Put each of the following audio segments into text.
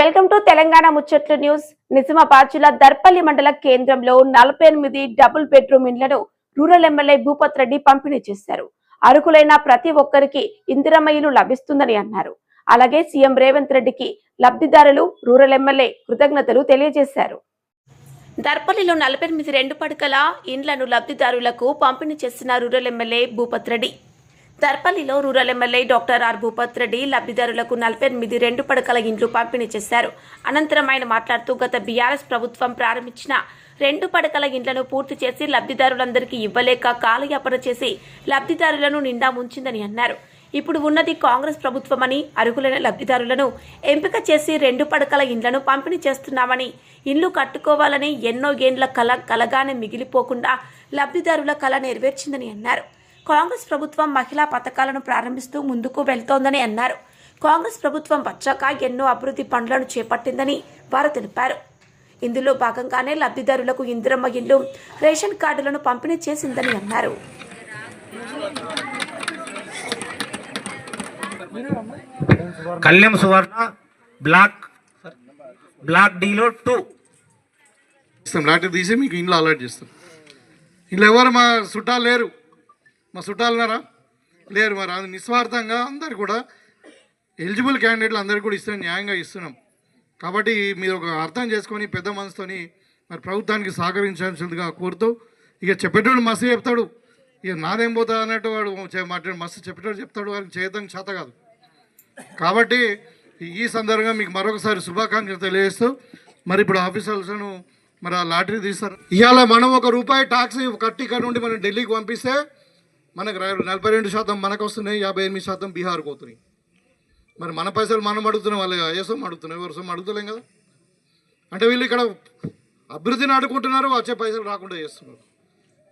Welcome to Telangana ముచ్చట్లు news. Nizamabad జిల్లా దర్పల్లి మండల కేంద్రంలో నలభై ఎనిమిది డబుల్ బెడ్రూమ్ ఇండ్లను రూరల్ ఎమ్మెల్యే భూపత్ రెడ్డి పంపిణీ చేశారు. అర్హులైన ప్రతి ఒక్కరికి ఇందిరమ్మ ఇల్లు లభిస్తుందని అన్నారు. అలాగే సీఎం రేవంత్ రెడ్డికి లబ్ధిదారులు రూరల్ ఎమ్మెల్యే కృతజ్ఞతలు తెలియజేశారు. దర్పల్లిలో నలభై ఎనిమిది రెండు పడకల ఇండ్లను లబ్ధిదారులకు పంపిణీ చేసిన rural MLA Bhupath Reddy దర్పల్లిలో rural MLA doctor R Bhupath Reddy లబ్ధిదారులకు నలభై ఎనిమిది రెండు పడకల ఇండ్లు పంపిణీ చేశారు. అనంతరం ఆయన మాట్లాడుతూ గత బీఆర్ఎస్ ప్రభుత్వం ప్రారంభించిన రెండు పడకల ఇండ్లను పూర్తి చేసి లబ్ధిదారులందరికీ ఇవ్వలేక కాలయాపన చేసి లబ్ధిదారులను నిండా ముంచిందని అన్నారు. ఇప్పుడు ఉన్నది కాంగ్రెస్ ప్రభుత్వమని అర్హులైన లబ్ధిదారులను ఎంపిక చేసి రెండు పడకల ఇండ్లను పంపిణీ చేస్తున్నామని ఇండ్లు కట్టుకోవాలని ఎన్నో ఏండ్ల కల కలగానే మిగిలిపోకుండా లబ్ధిదారుల కళ నెరవేర్చిందని అన్నారు. కాంగ్రెస్ ప్రభుత్వం మహిళా పథకాలను ప్రారంభిస్తూ ముందుకు వెళ్తోందని అన్నారు. కాంగ్రెస్ ప్రభుత్వం వచ్చాక ఎన్నో అభివృద్ధి పనులను చేపట్టిందని వారు తెలిపారు. ఇందులో భాగంగానే లబ్ధిదారులకు ఇందిరమ్మ ఇల్లు రేషన్ కార్డులను పంపిణీ చేసిందని అన్నారు. కళ్యాణ్ సువర్ణ బ్లాక్ బ్లాక్ డీలో టూ. ఇస్తాం లాటరీ తీసి మీకు ఇంట్లో అలర్ట్ చేస్తాం. ఇంట్లో ఎవరు మా చుట్టాలు లేరు. మా చుట్టాలున్నారా? లేరు మరి. అది నిస్వార్థంగా అందరు కూడా ఎలిజిబుల్ క్యాండిడేట్లు అందరికీ కూడా ఇస్తున్నాం న్యాయంగా ఇస్తున్నాం. కాబట్టి మీరు ఒక అర్థం చేసుకొని పెద్ద మనసుతోని మరి ప్రభుత్వానికి సహకరించాల్సిందిగా కోరుతూ ఇక చెప్పేటోడు మస్తు చెప్తాడు. ఇక నాదేం పోతా అన్నట్టు వాడు మాట్లాడు మస్తు చెప్పేటోడు చెప్తాడు. వాడికి చేయడం చేత కాదు. కాబట్టి ఈ సందర్భంగా మీకు మరొకసారి శుభాకాంక్షలు తెలియజేస్తూ మరి ఇప్పుడు ఆఫీసర్స్ను మరి ఆ లాటరీ తీస్తారు. ఇవాళ మనం ఒక రూపాయి ట్యాక్స్ కట్టి ఇక్కడ నుండి మనం ఢిల్లీకి పంపిస్తే మనకు నలభై రెండు శాతం మనకు వస్తున్నాయి యాభై ఎనిమిది శాతం బీహార్కి పోతున్నాయి. మరి మన పైసలు మనం అడుగుతున్నాం వాళ్ళు ఏ సొమ్ము అడుగుతున్నాం ఎవరు సొమ్ము అడుగుతలేం కదా. అంటే వీళ్ళు ఇక్కడ అభివృద్ధిని అడుగుకుంటున్నారు వచ్చే పైసలు రాకుండా చేస్తున్నారు.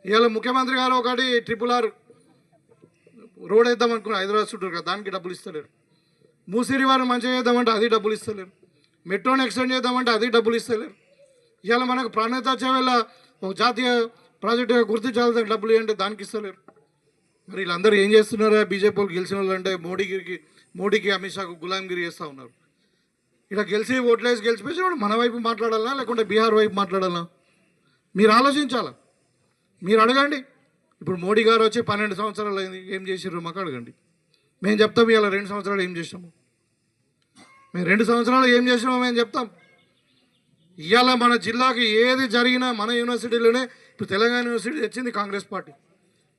ఇవాళ ముఖ్యమంత్రి గారు ఒకటి ట్రిపుల్ ఆర్ రోడ్ వేద్దాం అనుకున్నారు హైదరాబాద్ చుట్టూ కదా దానికి డబ్బులు ఇస్తలేరు. మూసిరి వారు మంచిగా చేద్దామంటే అది డబ్బులు ఇస్తలేరు. మెట్రోని ఎక్స్టెండ్ చేద్దామంటే అది డబ్బులు ఇస్తలేరు. ఇవాళ మనకు ప్రాణేత చేవేళ ఒక జాతీయ ప్రాజెక్టు గుర్తించాల్సిన డబ్బులు ఏంటంటే దానికి ఇస్తలేరు. మరి వీళ్ళందరూ ఏం చేస్తున్నారా? బీజేపీ వాళ్ళు గెలిచిన వాళ్ళు అంటే మోడీగిరికి మోడీకి అమిత్ షాకు గులాంగిరి చేస్తూ ఉన్నారు. ఇలా గెలిచి ఓట్లేసి గెలిచిపోయిన మన వైపు మాట్లాడాలా? లేకుంటే బీహార్ వైపు మాట్లాడాలా? మీరు ఆలోచించాలా? మీరు అడగండి. ఇప్పుడు మోడీ గారు వచ్చి పన్నెండు సంవత్సరాలు అయింది ఏం చేసిర్రు మాకు అడగండి. మేము చెప్తాం ఇలా రెండు సంవత్సరాలు ఏం చేసినాము? మేము రెండు సంవత్సరాలు ఏం చేసినామో మేము చెప్తాం. ఇవాళ మన జిల్లాకి ఏది జరిగినా మన యూనివర్సిటీలోనే ఇప్పుడు తెలంగాణ యూనివర్సిటీ తెచ్చింది కాంగ్రెస్ పార్టీ.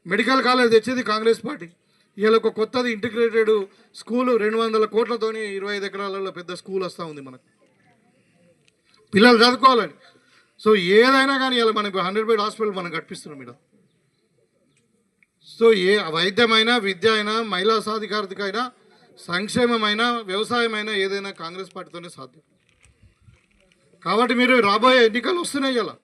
మెడికల్ కాలేజ్ తెచ్చేది కాంగ్రెస్ పార్టీ. ఇవాళ ఒక కొత్తది ఇంటిగ్రేటెడ్ స్కూలు రెండు వందల కోట్లతోని ఇరవై ఐదు ఎకరాలలో పెద్ద స్కూల్ వస్తూ ఉంది మనకు. పిల్లలు చదువుకోవాలని. సో ఏదైనా కానీ ఇలా మనకి హండ్రెడ్ బెడ్ హాస్పిటల్ మనం కట్టిస్తున్నాం ఇక్కడ సో ఏ వైద్యమైనా విద్య అయినా మహిళా సాధికారత అయినా సంక్షేమమైన వ్యవసాయమైనా ఏదైనా కాంగ్రెస్ పార్టీతోనే సాధ్యం. కాబట్టి మీరు రాబోయే ఎన్నికలు వస్తున్నాయి ఇలా